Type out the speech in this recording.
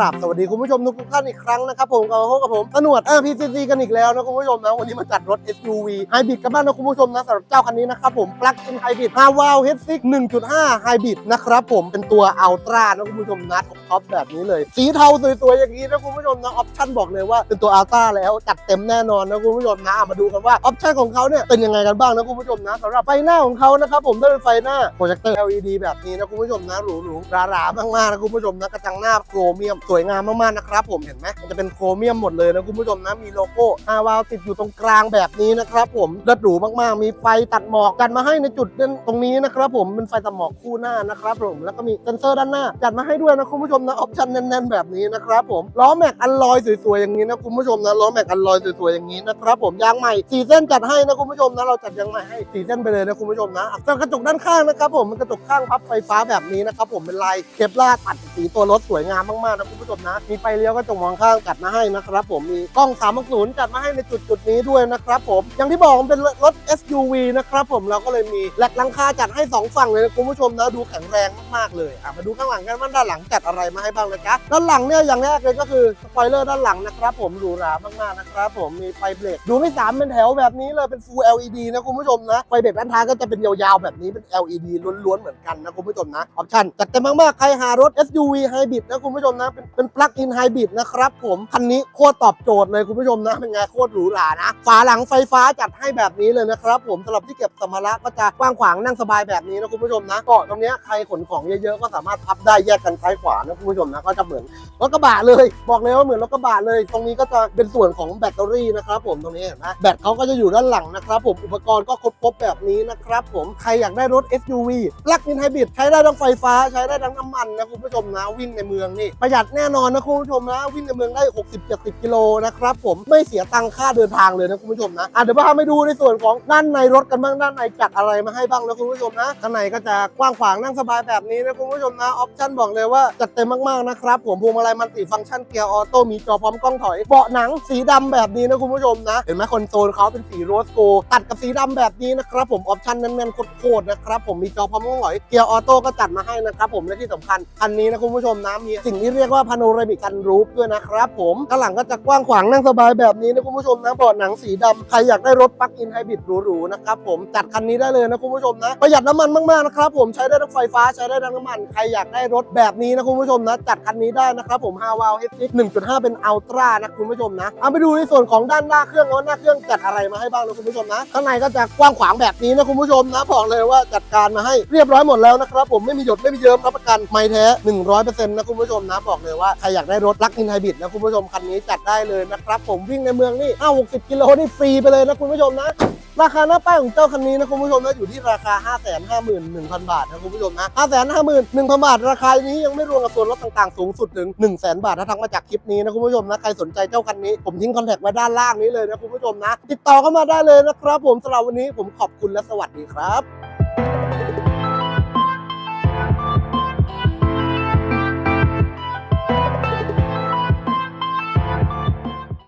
ราบสวัสดีคุณผู้ชมทุกท่านอีกครั้งนะครับผมกับพบกับผมสนวด RPCC กันอีกแล้วนะคุณผู้ชมนะวันนี้มาจัดรถ SUV ไฮบริดกันบ้างนะคุณผู้ชมนะสำหรับเจ้าคันนี้นะครับผม Plug-in Hybrid 5 w a l H6 1.5 ไฮบริดนะครับผมเป็นตัวอัลตร้านะคุณผู้ชมนะ ท็อปแบบนี้เลย สีเทาสวยๆอย่างนี้นะคุณผู้ชมนะออปชั่นบอกเลยว่าเป็นตัว Ultra แล้วจัดเต็มแน่นอนนะคุณผู้ชมนะมาดูกันว่าออปชั่นของเขาเนี่ยเป็นยังไงกันบ้างนะคุณผู้ชมนะสำหรับไฟหน้าของเขานะครับผมด้เป็นไฟหน้าโปรเจคเตอร์ LED แบบนี้นะคุณผู้ชมนะหรูๆหราๆมากๆนะคุณผู้ชมนะกระจังหน้าโครเมียมสวยงามมากๆนะครับผมเห็นไหมมันจะเป็นโครเมียมหมดเลยนะคุณผู้ชมนะมีโลโก้ฮาวาวติดอยู่ตรงกลางแบบนี้นะครับผมเลิศหรูมากๆ มีไฟตัดหมอกจัดมาให้ในจุดตรงนี้นะครับผมเป็นไฟตัดหมอกคู่หน้านะครับผมแล้วก็มีเซนเซอร์ด้านหน้าจัดมาให้ด้วยนะคุณผู้ชมนะออปชั่นแน่นๆแบบนี้นะครับผมล้อแม็กอัลลอยสวยๆอย่างนี้นะคุณผู้ชมนะล้อแม็กอัลลอยสวยๆอย่างนี้นะครับผมยางใหม่สี่เส้นจัดให้นะคุณผู้ชมนะเราจัดยางใหม่ให้สี่เส้นไปเลยนะคุณผู้ชมนะส่วนกระจกด้านข้างนะครับผมเป็นกระจกข้างพับไฟฟ้าแบบนี้นะครับผมเป็นลายเคปลาตัดสีตัวรถสวยงามมากๆนะคุณผู้ชมนะ มีไฟเลี้ยวกระจกมองข้างจัดมาให้นะครับผมมีกล้อง360จัดมาให้ในจุดจุดนี้ด้วยนะครับผมอย่างที่บอกมันเป็นรถ SUV นะครับผมเราก็เลยมีแหลกลังคาจัดให้สองฝั่งเลยนะคุณผู้ชมนะดูแข็งแรงมากๆเลยอะมาดูข้างหลังกันว่าด้านหลังจัดอะไรมาให้บ้างนะจ๊ะด้านหลังเนี่ยอย่างแรกเลยก็คือสปอยเลอร์ด้านหลังนะครับผมหรูหรามากๆนะครับผมมีไฟเบรกดูไม่สามเป็นแถวแบบนี้เลยเป็น Full LED นะคุณผู้ชมนะไฟเบรกด้านท้ายก็จะเป็นยาวๆแบบนี้เป็น LED ล้วนๆเหมือนกันนะคุณผู้ชมนะออปชั่นจัดเต็มมากๆใครหารถ SUV Hybrid นะคุณผู้ชมนะเป็นป็น Plug-in Hybrid นะครับผมคันนี้โคตรตอบโจทย์เลยคุณผู้ชมนะเป็นไงโคตรหรูหรานะฝาหลังไฟฟ้าจัดให้แบบนี้เลยนะครับผมสำหรับที่เก็บสัมภาระก็จะกว้างขวางนั่งสบายแบบนี้นะคุณผู้ชมนะเกาะตรงนี้ใครขนของเยอะๆก็สามารถพับได้แยกกันซ้ายขวานะคุณผู้ชมนะก็จะเหมือนรถกระบะเลย บอกเลยว่าเหมือนรถกระบะเลย ตรงนี้ก็จะเป็นส่วนของแบตเตอรี่นะครับผมตรงนี้เห็นไหมแบตเขาก็จะอยู่ด้านหลังนะครับผมอุปกรณ์ก็ครบครบแบบนี้นะครับผมใครอยากได้รถ SUV ปลั๊กอินไฮบริดใช้ได้ทั้งไฟฟ้าใช้ได้ทั้งน้ำมันนะคุณผู้ชมนะวิ่งในเมืองนี่ประหยัดแน่นอนนะคุณผู้ชมนะวิ่งในเมืองได้ 60-70กิโลนะครับผมไม่เสียตังค่าเดินทางเลยนะคุณผู้ชมนะอะเดี๋ยวพาไปดูในส่วนของด้านในรถกันบ้างด้านในจัดอะไรมาให้บ้างนะคุณผู้ชมนะข้างในก็จะกว้างขวางนั่งสบายแบบนี้นะคุณผู้ชมนะออปชั่นบอกเลยว่าจัดเต็มมากๆนะครับผมพวงมาลัยมันติฟังก์ชันเกียร์ออโต้มีจอพร้อมกล้องถอยเบาะหนังสีดำแบบนี้นะคุณผู้ชมนะเห็นไหมคอนโซลเขาเป็นสีโรสโกตัดกับสีดำแบบนี้นะครับผมออปชั่นแน่นๆโคตรๆนะครับผมมีจอพร้อมกล้องถอยเกียร์ออโต้ก็จัดมาให้นะครับผมและที่สำคัญคันนี้นะคุณผู้ชมนะมีสิ่งที่เรียกว่าพาโนรามิกันรูฟด้วยนะครับผมข้างหลังก็จะกว้างขวางนั่งสบายแบบนี้นะคุณผู้ชมนะเบาะหนังสีดำใครอยากได้รถปลั๊กอินไฮบริดหรูๆนะครับผมจัดคันนี้ได้เลยนะคุณผู้ชมนะประหยัดน้ำมันมากๆนะครับผมใช้ได้ทั้งไฟฟ้าใช้ได้ทั้งน้ำมันใครอยากได้รถแบบนี้นะคุณผู้ชมนะ จัดคันนี้ได้นะครับผมฮาวาวเฮด1.5เป็นอัลตร้านะคุณผู้ชมนะเอาไปดูในส่วนของด้านหน้าเครื่องว่าหน้าเครื่องจัดอะไรมาให้บ้างนะคุณผู้ชมนะข้างในก็จะกว้างขวางแบบนี้นะคุณผู้ชมนะบอกเลยว่าจัดการมาให้เรียบร้อยหมดแล้วนะครับผมไม่มีหยดไม่มีเยิ้มรับประกันไม่แท้100%นต์นะคุณผู้ชมนะบอกเลยว่าใครอยากได้รถลักอินไฮบริดนะคุณผู้ชมคันนี้จัดได้เลยนะครับผมวิ่งในเมืองนี่5 60กิโลนี่ฟรีไปเลยนะคุณผู้ชมนะ ราคาหน้าป้ายของเจ้าคันนี้นะคุณผู้ชมนะอยู่ที่ราคา 5 5 1 0 0 0 บาทนะคุณผู้ชมนะ 5 5 1 0 0 0 บาท ราคานี้ยังไม่รวมกับส่วนลดต่างๆ สูงสุดถึง 1 0 0 0 0 0 บาทถ้าทักมาจากคลิปนี้นะคุณผู้ชมนะ ใครสนใจเจ้าคันนี้ ผมทิ้งคอนแทคไว้ด้านล่างนี้เลยนะคุณผู้ชมนะ ติดต่อเข้ามาได้เลยนะครับผมสำหรับวันนี้ผมขอบคุณและสวัสดีครับ